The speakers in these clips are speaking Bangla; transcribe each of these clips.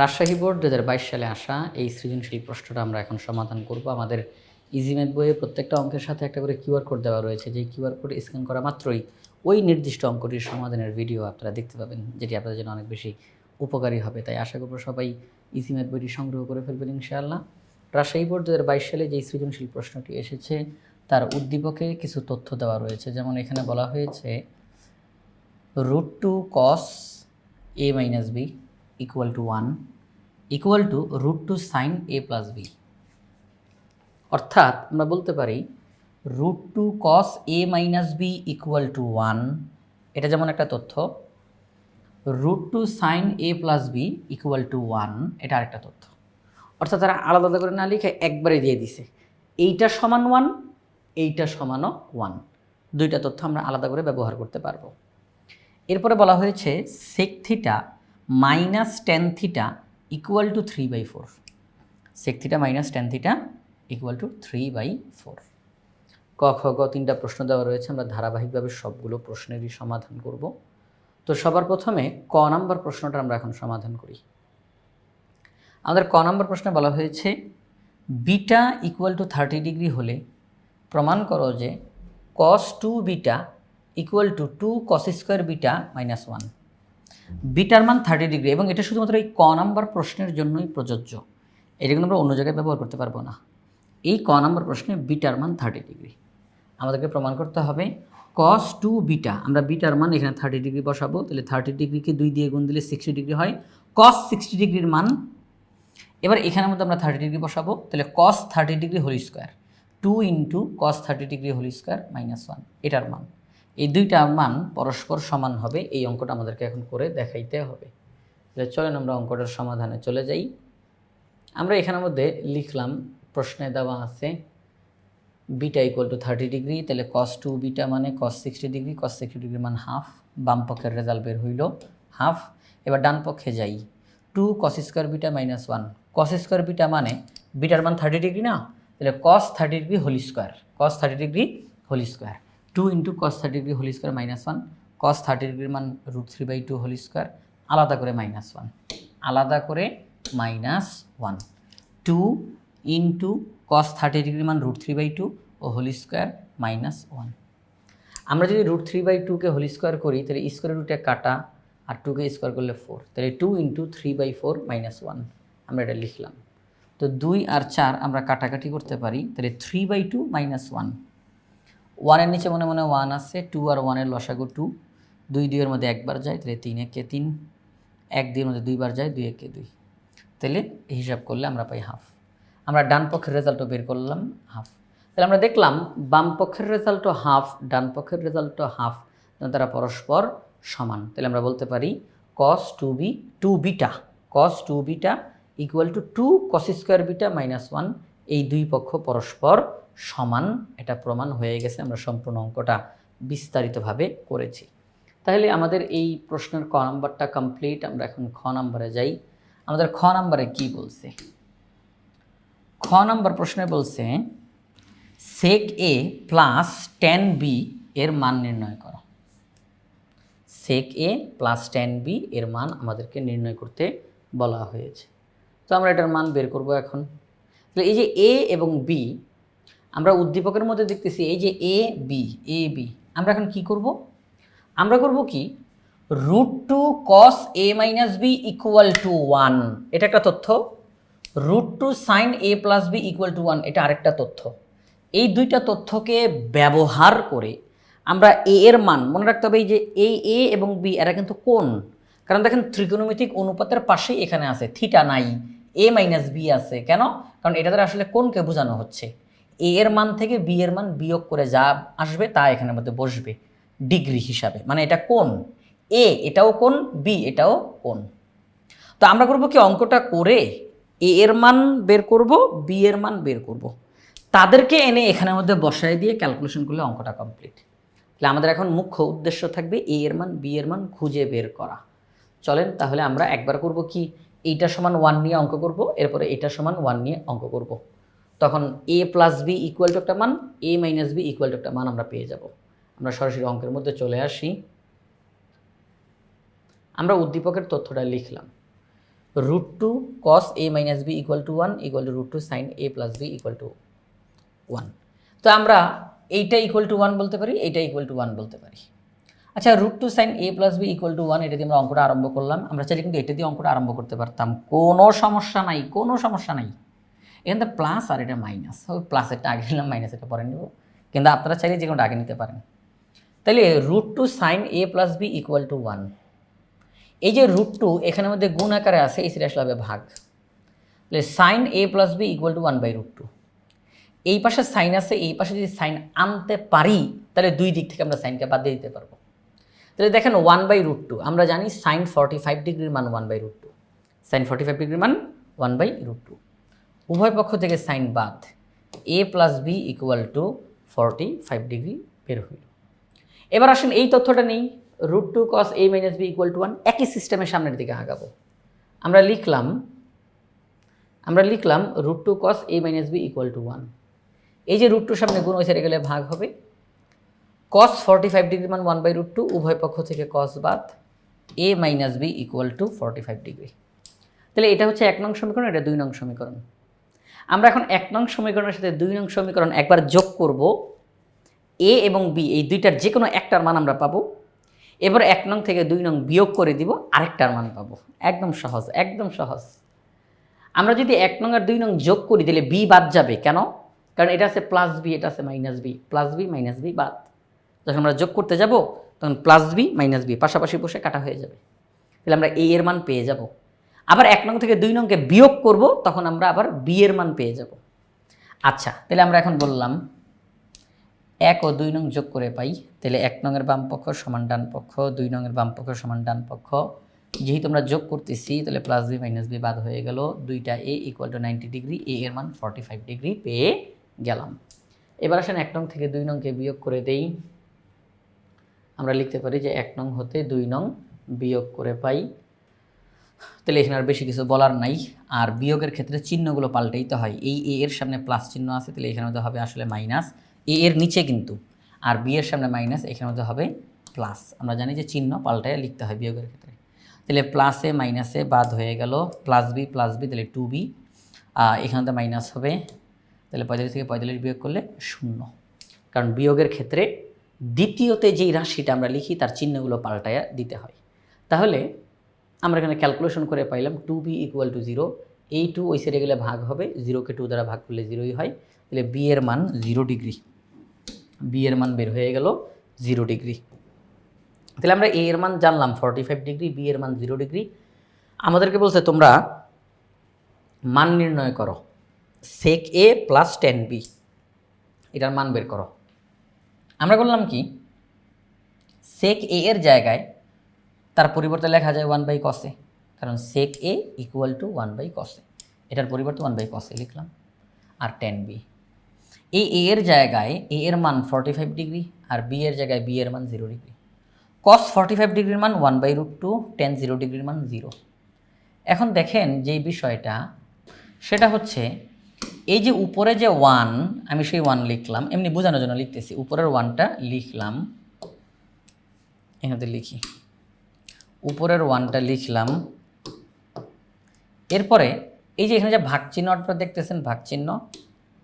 রাজশাহী বোর্ড দু হাজার বাইশ সালে আসা এই সৃজনশীল প্রশ্নটা আমরা এখন সমাধান করব। আমাদের ইজিমেথ বইয়ে প্রত্যেকটা অঙ্কের সাথে একটা করে কিউআর কোড দেওয়া রয়েছে। যে কিউআর কোড স্ক্যান করা মাত্রই ওই নির্দিষ্ট অঙ্কটির সমাধানের ভিডিও আপনারা দেখতে পাবেন, যেটি আপনাদের জন্য অনেক বেশি উপকারী হবে। তাই আশা করব সবাই ইজিমেথ বইটি সংগ্রহ করে ফেলবেন ইনশাআল্লাহ। রাজশাহী বোর্ড দু হাজার বাইশ সালে যে সৃজনশীল প্রশ্নটি এসেছে, তার উদ্দীপকে কিছু তথ্য দেওয়া রয়েছে। যেমন এখানে বলা হয়েছে root two cos A minus B equal to one equal to root two sine A plus B অর্থাৎ আমরা বলতে পারি root two cos A minus B equal to one এটা যেমন একটা তথ্য root two sine A plus B equal to one এটা আরেকটা তথ্য। অর্থাৎ তারা আলাদা আলাদা করে না লিখে একবারে দিয়ে দিছে। এইটা সমান ওয়ান এইটা সমানও ওয়ান দুইটা তথ্য আমরা আলাদা করে ব্যবহার করতে পারব। এরপরে বলা হয়েছে sec theta minus tan theta equal to three by four sec theta minus tan theta equal to three by four ক, খ, গ তিনটা প্রশ্ন দেওয়া রয়েছে, আমরা ধারাবাহিকভাবে সবগুলো প্রশ্নেরই সমাধান করব। তো সবার প্রথমে ক নাম্বার প্রশ্নটা আমরা এখন সমাধান করি। আমাদের ক নাম্বার প্রশ্নে বলা হয়েছে, beta equal to thirty degree হলে প্রমাণ করো যে cos two beta equal to two cos square beta minus one bitter মান থার্টি ডিগ্রি এবং এটা শুধুমাত্র এই ক নাম্বার প্রশ্নের জন্যই প্রযোজ্য। এটা কিন্তু আমরা অন্য জায়গায় ব্যবহার করতে পারব না। এই ক নাম্বার প্রশ্নে বিটার মান থার্টি ডিগ্রি আমাদেরকে প্রমাণ করতে হবে কস টু বিটা, আমরা বিটার মান এখানে থার্টি ডিগ্রি বসাবো, তাহলে থার্টি ডিগ্রিকে দুই দিয়ে গুণ দিলে সিক্সটি ডিগ্রি হয়। কস সিক্সটি ডিগ্রির মান, এবার এখানের মধ্যে আমরা থার্টি ডিগ্রি বসাবো, তাহলে cos thirty degree whole square two into cos thirty degree whole square minus one এটার মান। এই দুইটা মান পরস্পর সমান হবে, এই অঙ্কটা আমাদেরকে এখন করে দেখাইতে হবে। তাহলে চলেন আমরা অঙ্কটার সমাধানে চলে যাই। আমরা এখানের মধ্যে লিখলাম, প্রশ্নে দেওয়া আছে, beta equal to thirty degree তাহলে কস টু বিটা মানে cos sixty degree cos sixty degree মান হাফ বাম পক্ষের রেজাল্ট বের হইল হাফ এবার ডান পক্ষে যাই। Two cos square beta minus one cos square beta মানে বিটার মান থার্টি ডিগ্রি না, তাহলে cos thirty degree whole square cos thirty degree whole square two into cos thirty degree whole square minus one cos thirty ডিগ্রির মান root three by two whole square আলাদা করে মাইনাস ওয়ান আলাদা করে minus one two into cos thirty degree মান রুট থ্রি বাই টু ও হোল স্কোয়ার মাইনাস ওয়ান আমরা যদি রুট থ্রি বাই টুকে হোল স্কোয়ার করি, তাহলে স্কোয়ার রুটে কাটা আর টুকে স্কোয়ার করলে ফোর তাহলে two into three by four minus one আমরা এটা লিখলাম। তো দুই আর চার আমরা কাটাকাটি করতে পারি, তাহলে three by two minus one ওয়ানের নিচে মনে মনে ওয়ান আছে, টু আর ওয়ানের লসাগু টু। দুই দুইয়ের মধ্যে একবার যায়, তাহলে তিন একে তিন। এক দুইয়ের মধ্যে দুইবার যায়, দুই একে দুই। তাহলে হিসাব করলে আমরা পাই হাফ। আমরা ডান পক্ষের রেজাল্টও বের করলাম, হাফ। তাহলে আমরা দেখলাম বাম পক্ষের রেজাল্টও হাফ, ডান পক্ষের রেজাল্টও হাফ তারা পরস্পর সমান। তাহলে আমরা বলতে পারি cos two B two beta cos two beta equal to two cos square beta minus one এই দুই পক্ষ পরস্পর সমান, এটা প্রমাণ হয়ে গেছে, আমরা সম্পূর্ণ অঙ্কটা বিস্তারিতভাবে করেছি। তাহলে আমাদের এই প্রশ্নের ক নাম্বারটা কমপ্লিট আমরা এখন খ নাম্বারে যাই। আমাদের খ নাম্বারে কি বলছে? খ নাম্বার প্রশ্নে বলছে sec A plus tan B এর মান নির্ণয় করো। Sec A plus tan B এর মান আমাদেরকে নির্ণয় করতে বলা হয়েছে। তো আমরা এটার মান বের করব এখন। তাহলে এই যে এ এবং বি আমরা উদ্দীপকের মধ্যে দেখতেছি এই যে এ বি এ বি আমরা এখন কি করব? আমরা করব কি? Root two cos A minus B equal to one এটা একটা তথ্য। Root two sine A plus B equal to one এটা আরেকটা তথ্য। এই দুইটা তথ্যকে ব্যবহার করে আমরা এ এর মান, মনে রাখতে হবে এই যে এ এ এবং বি এরা কিন্তু কোন কারণ দেখেন ত্রিকোণমিতিক অনুপাতের পাশেই এখানে আছে থিটা নাই এ মাইনাস বি আছে। কেন? কারণ এটা দ্বারা আসলে কোনকে বোঝানো হচ্ছে। এ এর মান থেকে বি এর মান বিয়োগ করে যা আসবে তা এখানের মধ্যে বসবে ডিগ্রি হিসাবে। মানে এটা কোন এ এটাও কোন বি এটাও কোন তো আমরা করব কি অঙ্কটা করে এ এর মান বের করব বি এর মান বের করব। তাদেরকে এনে এখানের মধ্যে বসায় দিয়ে ক্যালকুলেশন করলে অঙ্কটা কমপ্লিট তাহলে আমাদের এখন মুখ্য উদ্দেশ্য থাকবে এ এর মান বি এর মান খুঁজে বের করা। চলেন তাহলে আমরা একবার করব কি, এইটা সমান ওয়ান নিয়ে অঙ্ক করব, এরপরে এটা সমান ওয়ান নিয়ে অঙ্ক করব। তখন A plus B equal to একটা মান A minus B equal to একটা মান আমরা পেয়ে যাব। আমরা সরাসরি অঙ্কের মধ্যে চলে আসি। আমরা উদ্দীপকের তথ্যটা লিখলাম। Root two cos A minus B equal to one equal to root two sine A plus B equal to one তো আমরা এইটা ইকুয়াল টু ওয়ান বলতে পারি, এইটা ইকুয়াল টু ওয়ান বলতে পারি। আচ্ছা root two sine A plus B equal to one এটা দিয়ে আমরা অঙ্কটা আরম্ভ করলাম। আমরা চাইলে কিন্তু এটা দিয়ে অঙ্কটা আরম্ভ করতে পারতাম। কোনো সমস্যা নাই, কোনো সমস্যা নাই। এখান থেকে প্লাস আর এটা মাইনাস ওই প্লাসেরটা আগে নিলাম মাইনাসেরটা পরে নেব কিন্তু আপনারা চাইলে যে কোনোটা আগে নিতে পারেন তাহলে root two sine A plus B equal to one এই যে রুট টু এখানের মধ্যে গুণ আকারে আছে এই সিরিয়াসটা হবে ভাগ তাহলে sine A plus B equal to one by root two এই পাশে সাইন আছে এই পাশে যদি সাইন আনতে পারি তাহলে দুই দিক থেকে আমরা সাইনকে বাদ দিয়ে দিতে পারব তাহলে দেখেন ওয়ান বাই রুট টু আমরা জানি সাইন ফর্টি ফাইভ ডিগ্রির মান one by root two sine forty five ডিগ্রির মান ওয়ান বাই রুট টু উভয় পক্ষ থেকে সাইন বাদ A plus B equal to forty five degree বের হইল। এবার আসেন এই তথ্যটা নেই। Root two cos A minus B equal to one একই সিস্টেমের সামনের দিকে আগাবো। আমরা লিখলাম আমরা লিখলাম root two cos A minus B equal to one এই যে রুট টু সামনে গুণ ওই গেলে ভাগ হবে। কস ফর্টি ফাইভ ডিগ্রি মান ওয়ান বাই রুট টু উভয় পক্ষ থেকে কস বাদ A minus B equal to forty five degree তাহলে এটা হচ্ছে এক নং সমীকরণ, এটা দুই নং সমীকরণ। আমরা এখন এক নং সমীকরণের সাথে দুই নং সমীকরণ একবার যোগ করব, এ এবং বি, এই দুইটার যে কোনো একটার মান আমরা পাবো। এবার এক নং থেকে দুই নং বিয়োগ করে দিব, আরেকটার মান পাবো। একদম সহজ একদম সহজ। আমরা যদি এক নং আর দুই নং যোগ করি, তাহলে বি বাদ যাবে। কেন? কারণ এটা আছে প্লাস বি, এটা আছে minus B. Plus B, minus B বাদ। যখন আমরা যোগ করতে যাব, তখন প্লাস বি, মাইনাস বি পাশাপাশি বসে কাটা হয়ে যাবে। তাহলে আমরা এ এর মান পেয়ে যাব। আবার এক নং থেকে দুই নংকে বিয়োগ করব, তখন আমরা আবার বি এর মান পেয়ে যাব। আচ্ছা তাহলে আমরা এখন বললাম এক ও দুই নং যোগ করে পাই, তাহলে এক নংয়ের বাম পক্ষ সমান ডান পক্ষ, দুই নংয়ের বাম পক্ষ সমান ডান পক্ষ। যেহেতু আমরা যোগ করতেছি, তাহলে প্লাস বি মাইনাস বি বাদ হয়ে গেল, দুইটা A equal to ninety degree A এর মান ফর্টি ফাইভ ডিগ্রি পেয়ে গেলাম। এবার আসেন এক নং থেকে দুই নংকে বিয়োগ করে দেই। আমরা লিখতে পারি যে এক নং হতে দুই নং বিয়োগ করে পাই। তাহলে এখানে আর বেশি কিছু বলার নাই। আর বিয়োগের ক্ষেত্রে চিহ্নগুলো পাল্টাইতে হয়। এই এ এর সামনে প্লাস চিহ্ন আছে, তাহলে এখানে মধ্যে হবে আসলে মাইনাস এ এর নিচে কিন্তু। আর বি এর সামনে মাইনাস এখানে মধ্যে হবে প্লাস আমরা জানি যে চিহ্ন পাল্টায় লিখতে হয় বিয়োগের ক্ষেত্রে। তাহলে প্লাসে মাইনাসে বাদ হয়ে গেল। প্লাস বি প্লাস বি তাহলে টু বি এখানে তো মাইনাস হবে। তাহলে পঁয়তাল্লিশ থেকে পঁয়তাল্লিশ বিয়োগ করলে শূন্য। কারণ বিয়োগের ক্ষেত্রে দ্বিতীয়তে যেই রাশিটা আমরা লিখি, তার চিহ্নগুলো পাল্টায়া দিতে হয়। তাহলে আমরা এখানে ক্যালকুলেশন করে পাইলাম two B equal to zero এই টু ওই সাইডে গেলে ভাগ হবে জিরোকে টু দ্বারা ভাগ করলে জিরোই হয়, তাহলে বি এর মান জিরো ডিগ্রি বি এর মান বের হয়ে গেল জিরো ডিগ্রি তাহলে আমরা এ এর মান জানলাম ফর্টি ফাইভ ডিগ্রি বি এর মান জিরো ডিগ্রি আমাদেরকে বলছে, তোমরা মান নির্ণয় করো sec A plus tan B এটার মান বের করো। আমরা করলাম কি সেক এ এর জায়গায় তার পরিবর্তে লেখা যায় ওয়ান বাই কসে কারণ sec A equal to one by কসে এটার পরিবর্তে ওয়ান বাই কসে লিখলাম, আর টেন বি এই এ এর জায়গায় এ এর মান ফর্টি ফাইভ ডিগ্রি আর বি এর জায়গায় বি এর মান zero degree cos forty five ডিগ্রির মান one by root two tan zero ডিগ্রির মান জিরো এখন দেখেন যে বিষয়টা, সেটা হচ্ছে, এই যে উপরে যে ওয়ান আমি সেই ওয়ান লিখলাম, এমনি বোঝানোর জন্য লিখতেছি, উপরের ওয়ানটা লিখলাম, এখানে লিখি। উপরের ওয়ানটা লিখলাম। এরপরে এই যে এখানে যে ভাগ চিহ্ন দেখতেছেন ভাগ চিহ্ন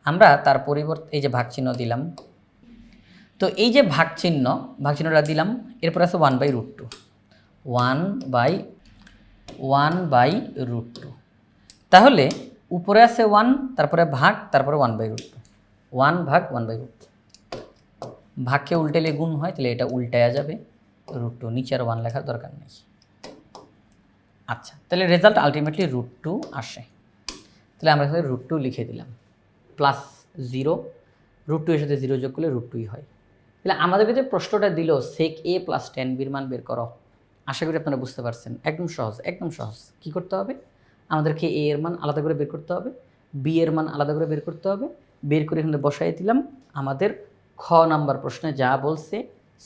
আমরা তার পরিবর্তে এই যে ভাগ চিহ্ন দিলাম। তো এই যে ভাগ চিহ্ন ভাগ চিহ্নটা দিলাম, এরপর আছে one by root two one by one by root two তাহলে উপরে আছে ওয়ান তারপরে ভাগ, তারপরে one by root two one ভাগ ওয়ান বাই রুট ভাগকে উল্টেলে গুণ হয়, তাহলে এটা উল্টায়া যাবে। রুট টু নিচে আর ওয়ান লেখার দরকার নেই। আচ্ছা তাহলে রেজাল্ট আলটিমেটলি রুট টু আসে। তাহলে আমরা এখানে রুট টু লিখে দিলাম। প্লাস জিরো রুট টু এর সাথে জিরো যোগ করলে রুট টুই হয়। তাহলে আমাদেরকে যে প্রশ্নটা দিল সেক এ প্লাস টেন বির মান বের করো, আশা করি আপনারা বুঝতে পারছেন। একদম সহজ একদম সহজ। কি করতে হবে? আমাদেরকে এ এর মান আলাদা করে বের করতে হবে বি এর মান আলাদা করে বের করতে হবে, বের করে এখানে বসাই দিলাম। আমাদের খ নাম্বার প্রশ্নে যা বলছে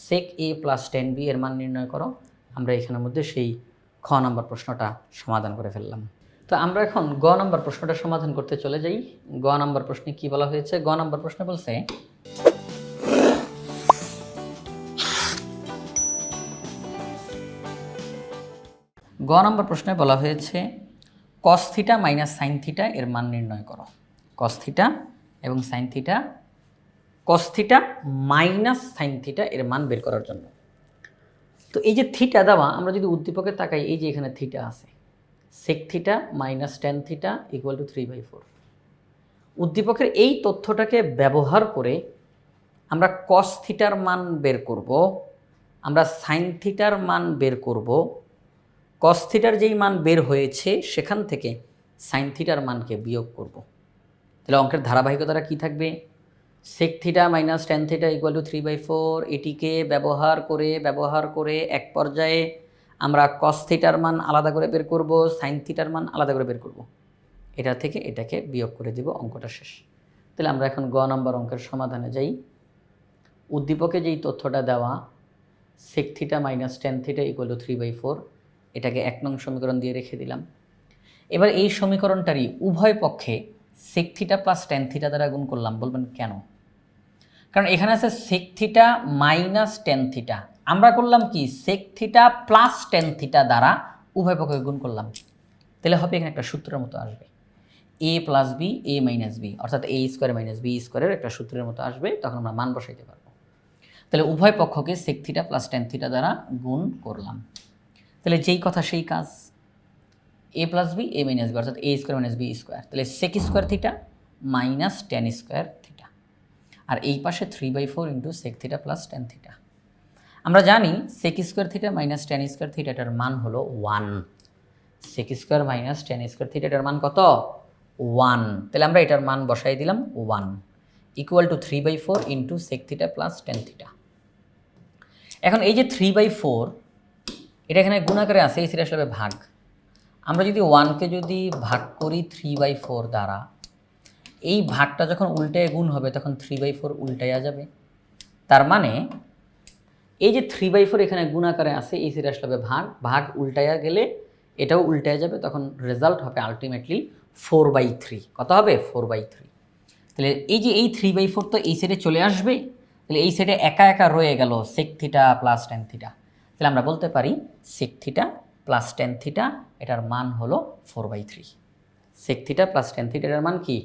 sec A plus tan B এর মান নির্ণয় করো। আমরা এখানের মধ্যে সেই খ নম্বর প্রশ্নটা সমাধান করে ফেললাম। তো আমরা এখন গ নম্বর প্রশ্নটা সমাধান করতে চলে যাই। গ নম্বর প্রশ্নে কি বলা হয়েছে? গ নম্বর প্রশ্নে বলছে, গ নম্বর প্রশ্নে বলা হয়েছে কস্থিটা মাইনাস সাইন থিটা এর মান নির্ণয় করো। কস্থিটা এবং sine theta cos theta minus sine theta এর মান বের করার জন্য। তো এই যে থিটা দেওয়া, আমরা যদি উদ্দীপকে তাকাই, এই যে এখানে থিটা আছে sec theta minus tan theta equal to three by four উদ্দীপকের এই তথ্যটাকে ব্যবহার করে আমরা কস থিটার মান বের করব, আমরা সাইন থিটার মান বের করব কস থিটার যেই মান বের হয়েছে, সেখান থেকে সাইন থিটার মানকে বিয়োগ করব। তাহলে অঙ্কের ধারাবাহিকতাটা কী থাকবে? Sec theta minus tan theta equal to three by four এটিকে ব্যবহার করে ব্যবহার করে এক পর্যায়ে আমরা কস থিটার মান আলাদা করে বের করব সাইন থিটার মান আলাদা করে বের করব। এটা থেকে এটাকে বিয়োগ করে দিব অঙ্কটা শেষ। তাহলে আমরা এখন গ নম্বর অঙ্কের সমাধানে যাই। উদ্দীপকে যেই তথ্যটা দেওয়া sec theta minus tan theta equal to three by four এটাকে এক নং সমীকরণ দিয়ে রেখে দিলাম। এবার এই সমীকরণটারই উভয় পক্ষে sec theta plus tan theta দ্বারা গুণ করলাম, বলবেন কেন? কারণ এখানে আছে sec theta minus tan theta আমরা করলাম কি? Sec theta plus tan theta দ্বারা উভয় পক্ষকে গুণ করলাম। তাহলে হবে এখানে একটা সূত্রের মতো আসবে। A plus B A minus B অর্থাৎ এ স্কোয়ার মাইনাস বি স্কোয়ারের একটা সূত্রের মতো আসবে, তখন আমরা মান বসাইতে পারব। তাহলে উভয় পক্ষকে sec theta plus tan theta দ্বারা গুণ করলাম। তাহলে যেই কথা সেই কাজ। A plus B A minus B অর্থাৎ A square minus B square তাহলে sec square theta minus tan square আর এই পাশে three by four into sec theta plus tan theta আমরা জানি sec square theta minus tan square থিটাটার মান হলো one sec square minus tan square থিটাটার মান কত? ওয়ান তাহলে আমরা এটার মান বসাই দিলাম one equal to three by four into sec theta plus tan theta এখন এই যে থ্রি বাই ফোর এটা এখানে গুণাকারে আছে, এই সেটা আসলে ভাগ। আমরা যদি ওয়ানকে যদি ভাগ করি থ্রি বাই ফোর দ্বারা এই ভাগটা যখন উল্টায় গুণ হবে, তখন থ্রি বাই ফোর উল্টাইয়া যাবে। তার মানে এই যে থ্রি বাই ফোর এখানে গুণাকারে আছে, এই সেটা আসলে ভাগ। ভাগ উল্টাইয়া গেলে এটাও উল্টায় যাবে, তখন রেজাল্ট হবে আলটিমেটলি ফোর বাই থ্রি কত হবে? ফোর বাই থ্রি তাহলে এই যে এই থ্রি বাই ফোর তো এই সাইডে চলে আসবে, তাহলে এই সাইডে একা একা রয়ে গেল sec theta plus tan theta তাহলে আমরা বলতে পারি sec theta plus tan theta এটার মান হলো four by three sec theta plus tan theta এটার মান কি?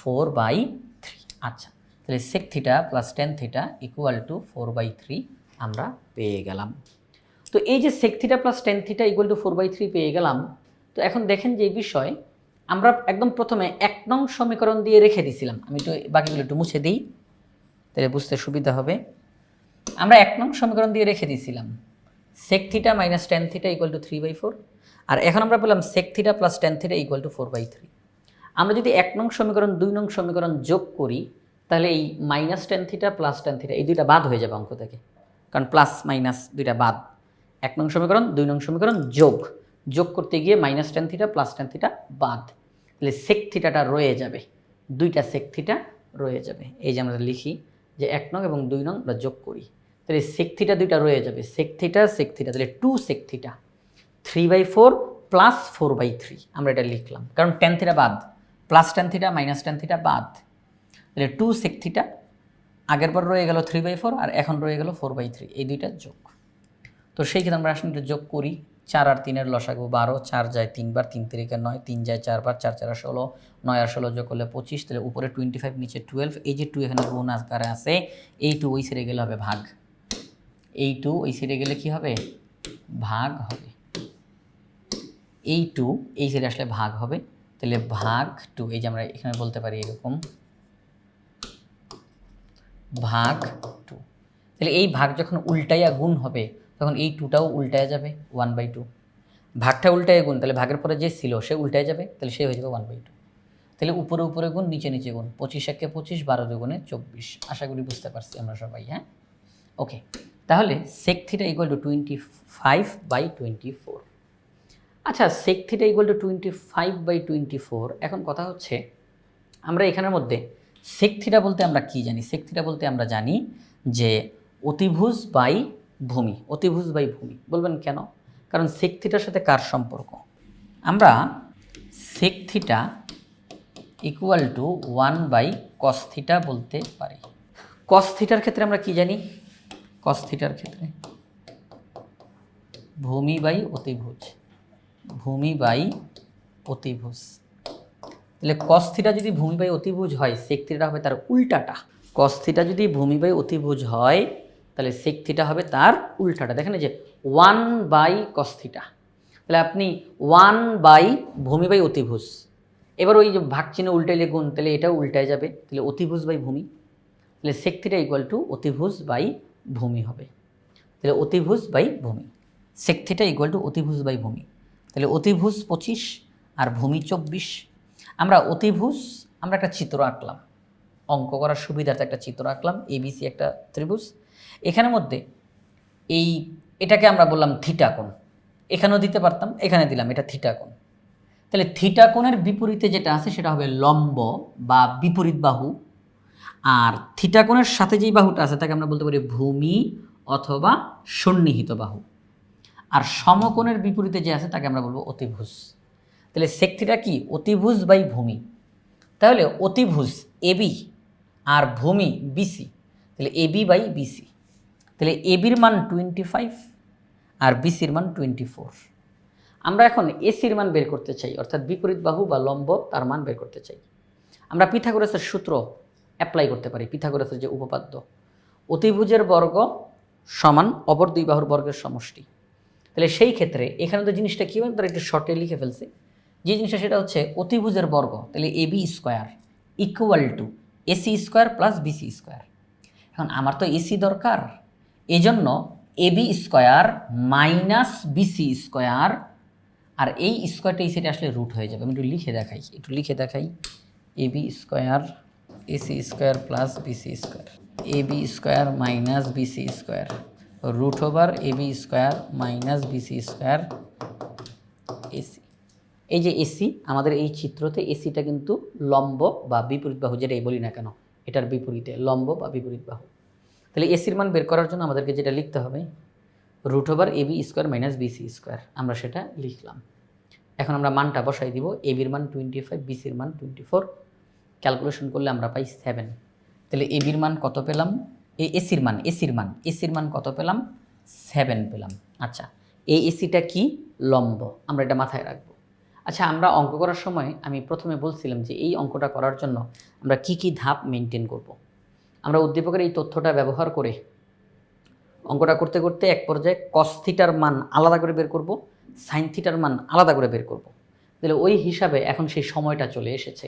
Four by three. আচ্ছা তাহলে sec theta plus tan theta equal to four by three আমরা পেয়ে গেলাম। তো এই যে sec theta plus tan theta equal to four by three পেয়ে গেলাম, তো এখন দেখেন যে এই বিষয়, আমরা একদম প্রথমে এক নং সমীকরণ দিয়ে রেখে দিছিলাম। আমি তো বাকিগুলো একটু মুছে দিই, তাহলে বুঝতে সুবিধা হবে। আমরা এক নং সমীকরণ দিয়ে রেখে দিয়েছিলাম sec theta minus tan theta equal to three by four আর এখন আমরা পেলাম sec theta plus tan theta equal to four by three আমরা যদি এক নং সমীকরণ, দুই নং সমীকরণ যোগ করি, তাহলে এই minus tan theta plus tan theta এই দুইটা বাদ হয়ে যাবে অঙ্ক থেকে। কারণ প্লাস মাইনাস দুইটা বাদ। এক নং সমীকরণ, দুই নং সমীকরণ যোগ। যোগ করতে গিয়ে minus tan theta plus tan theta বাদ। তাহলে সেক থিটাটা রয়ে যাবে। দুইটা সেক থিটা রয়ে যাবে। এই যে আমরা লিখি যে এক নং এবং দুই নং আমরা যোগ করি। তাহলে সেক থিটা দুইটা রয়ে যাবে। সেক থিটা সেক থিটা তাহলে two sec theta three by four plus four by three আমরা এটা লিখলাম। কারণ টেন থিটা বাদ। Plus tan theta minus tan theta বাদ। তাহলে টু সেক থিটা আগের পর রয়ে গেল থ্রি বাই ফোর আর এখন রয়ে গেল ফোর বাই থ্রি এই দুইটা যোগ। তো সেই ক্ষেত্রে আমরা আসলে যোগ করি। চার আর তিনের লসাগু বারো, চার যায় তিনবার তিন তিরিকে নয়, তিন যায় চারবার চার চার ষোলো, নয় আর ষোলো যোগ করলে পঁচিশ, তাহলে উপরে টোয়েন্টি ফাইভ নিচে টুয়েলভ এই যে টু এখানে গুণ আকারে আছে, এই টু ওই সাইডে গেলে হবে ভাগ। এই টু ওই সাইডে গেলে কি হবে? ভাগ হবে। এই টু এই সাইডে আসলে ভাগ হবে। তাহলে ভাগ টু এই যে আমরা এখানে বলতে পারি এরকম। ভাগ টু তাহলে এই ভাগ যখন উল্টাইয়া গুণ হবে, তখন এই টুটাও উল্টায় যাবে ওয়ান বাই টু ভাগটা উল্টায় গুণ, তাহলে ভাগের পরে যে ছিল, সে উল্টায় যাবে, তাহলে সে হয়ে যাবে ওয়ান বাই টু তাহলে উপরে উপরে গুণ, নিচে নিচে গুণ, পঁচিশ একে পঁচিশ, বারো দুগুণে চব্বিশ। আশা করি বুঝতে পারছি আমরা সবাই হ্যাঁ? ওকে তাহলে sec theta equal to twenty five by twenty four আচ্ছা sec theta equal to twenty five by twenty four এখন কথা হচ্ছে, আমরা এখানের মধ্যে সেক থিটা বলতে আমরা কি জানি? সেক থিটা বলতে আমরা জানি যে অতিভুজ বাই ভূমি, অতিভুজ বাই ভূমি, বলবেন কেন? কারণ সেক থিটার সাথে কার সম্পর্ক? আমরা sec theta equal to one by cos theta বলতে পারি। কস থিটার ক্ষেত্রে আমরা কি জানি? কস থিটার ক্ষেত্রে ভূমি বাই অতিভুজ। ভূমি বাই অতিভুজ। তাহলে কস থিটা যদি ভূমি বাই অতিভুজ হয় সেক থিটা হবে তার উল্টাটা। কস থিটা যদি ভূমি বাই অতিভুজ হয়, তাহলে সেক থিটা হবে তার উল্টাটা। দেখেন যে ওয়ান বাই কস থিটা তাহলে আপনি ওয়ান বাই ভূমি বাই অতিভুজ। এবার ওই যে ভাগ চিহ্ন উল্টাইলে গুণ তাহলে এটাও উল্টায় যাবে। তাহলে অতিভুজ বাই ভূমি। তাহলে সেক থিটা ইকুয়াল টু অতিভুজ বাই ভূমি হবে। তাহলে অতিভুজ বাই ভূমি। সেক থিটা ইকুয়াল টু অতিভুজ বাই ভূমি। তাহলে অতিভুজ পঁচিশ আর ভূমি চব্বিশ। আমরা অতিভুজ, আমরা একটা চিত্র আঁকলাম। অঙ্ক করার সুবিধার্থে একটা চিত্র আঁকলাম এবিসি একটা ত্রিভুজ। এখানের মধ্যে এই, এটাকে আমরা বললাম থিটা কোণ। এখানেও দিতে পারতাম, এখানে দিলাম, এটা থিটা কোণ। তাহলে থিটা কোণের বিপরীতে যেটা আছে সেটা হবে লম্ব বা বিপরীত বাহু। আর থিটা কোণের সাথে যেই বাহুটা আছে তাকে আমরা বলতে পারি ভূমি অথবা সন্নিহিত বাহু। আর সমকোণের বিপরীতে যে আছে তাকে আমরা বলব অতিভুজ। তাহলে সেক থিটা কি? অতিভুজ বাই ভূমি। তাহলে অতিভুজ এবি আর ভূমি বিসি তাহলে এবি বাই বিসি তাহলে এবির মান টোয়েন্টি ফাইভ আর বিসির মান টোয়েন্টি ফোর আমরা এখন এসির মান বের করতে চাই, অর্থাৎ বিপরীত বাহু বা লম্ব তার মান বের করতে চাই। আমরা পিথাগোরাসের সূত্র অ্যাপ্লাই করতে পারি, পিথাগোরাসের যে উপপাদ্য। অতিভুজের বর্গ সমান অপর দুই বাহুর বর্গের সমষ্টি। তাহলে সেই ক্ষেত্রে এখানে তো জিনিসটা কী হবে তারা একটু শর্টে লিখে ফেলছে। যে জিনিসটা সেটা হচ্ছে অতিভুজের বর্গ, তাহলে A B square equal to AC square plus BC square. এখন আমার তো এসি দরকার। এজন্য A B square minus BC square, আর এই স্কোয়ারটা এই সেটা আসলে রুট হয়ে যাবে। আমি একটু লিখে দেখাই, একটু লিখে দেখাই। A B square AC square plus BC square. A B square minus BC square. Root over A B square minus BC square AC এই যে এসি আমাদের এই চিত্রতে এসিটা কিন্তু লম্ব বা বিপরীত বাহু, যেটাই বলি না কেন, এটার বিপরীতে লম্ব বা বিপরীত বাহু। তাহলে এসির মান বের করার জন্য আমাদেরকে যেটা লিখতে হবে root over A B square minus BC square আমরা সেটা লিখলাম। এখন আমরা মানটা বসাই দিব এ বির মান টোয়েন্টি ফাইভ বিসির মান টোয়েন্টি ফোর ক্যালকুলেশন করলে আমরা পাই সেভেন তাহলে এ বির মান কত পেলাম? এই এসির মান এসির মান এসির মান কত পেলাম? সেভেন পেলাম। আচ্ছা এই এসিটা কি? লম্ব। আমরা এটা মাথায় রাখব। আচ্ছা আমরা অঙ্ক করার সময় আমি প্রথমে বলছিলাম যে এই অঙ্কটা করার জন্য আমরা কি কি ধাপ মেনটেন করব। আমরা উদ্দীপকের এই তথ্যটা ব্যবহার করে অঙ্কটা করতে করতে এক পর্যায়ে কস থিটার মান আলাদা করে বের করব সাইন থিটার মান আলাদা করে বের করব। তাহলে ওই হিসাবে এখন সেই সময়টা চলে এসেছে।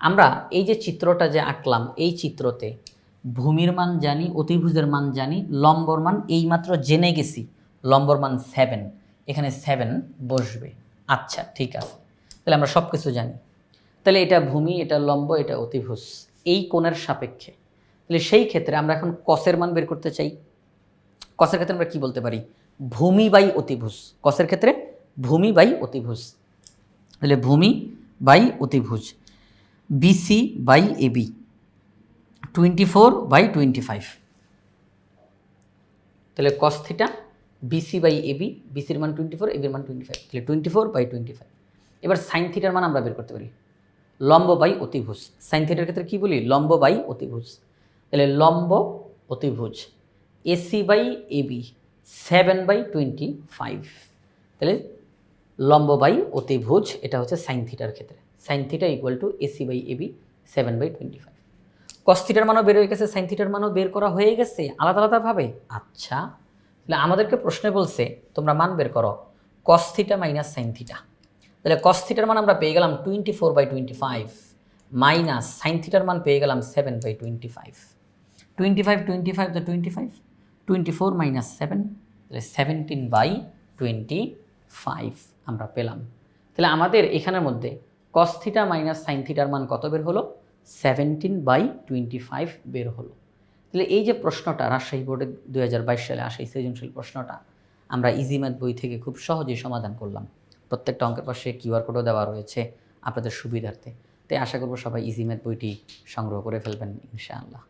আমরা এই যে চিত্রটা যে আঁকলাম, এই চিত্রতে ভূমির মান জানি, অতিভুজের মান জানি, লম্বর মান এইমাত্র জেনে গেছি, লম্বর মান সেভেন এখানে সেভেন বসবে। আচ্ছা ঠিক আছে। তাহলে আমরা সব কিছু জানি। তাহলে এটা ভূমি, এটা লম্ব, এটা অতিভুজ, এই কোণের সাপেক্ষে। তাহলে সেই ক্ষেত্রে আমরা এখন কসের মান বের করতে চাই। কসের ক্ষেত্রে আমরা কি বলতে পারি? ভূমি বাই অতিভুজ। কসের ক্ষেত্রে ভূমি বাই অতিভুজ। তাহলে ভূমি বাই অতিভুজ। BC by AB twenty four by twenty five. তাহলে cos theta BC by AB বিসির মান টোয়েন্টি ফোর এবির মান টোয়েন্টি ফাইভ। তাহলে twenty four by twenty five. এবার সাইন থিটার মান আমরা বের করতে পারি। লম্ব বাই অতিভুজ। সাইন থিটার ক্ষেত্রে কী বলি? লম্ব বাই অতিভুজ। তাহলে লম্ব অতিভুজ। AC by AB seven by twenty five তাহলে লম্ব বাই অতিভুজ, এটা হচ্ছে সাইন থিটার ক্ষেত্রে। Sine theta equal to AC by AB seven by twenty five cos থিটার মানও বের হয়ে গেছে সাইন থিটার মানও বের করা হয়ে গেছে আলাদা আলাদাভাবে? আচ্ছা তাহলে আমাদেরকে প্রশ্নে বলছে, তোমরা মান বের করো cos theta minus sine theta তাহলে কস থিটার মান আমরা পেয়ে গেলাম twenty four by twenty five minus sine থিটার মান পেয়ে গেলাম seven by twenty five twenty five twenty five তো twenty five twenty four minus seven তাহলে সেভেন্টিন বাই টোয়েন্টি ফাইভ আমরা পেলাম। তাহলে আমাদের এখানের মধ্যে কস থিটা মাইনাস সাইন থিটার মান কত বের হলো? সেভেন্টিন বাই টোয়েন্টি ফাইভ বের হলো। তাহলে এই যে প্রশ্নটা রাজশাহী বোর্ডে দু সালে আসে, এই সৃজনশীল প্রশ্নটা, আমরা ইজি ম্যাথ বই থেকে খুব সহজেই সমাধান করলাম। প্রত্যেকটা অঙ্কের পাশে কিউআর কোডও দেওয়া রয়েছে আপনাদের সুবিধার্থে। তাই আশা করব সবাই ইজি ম্যাথ বইটি সংগ্রহ করে ফেলবেন, ইনশাআল্লাহ।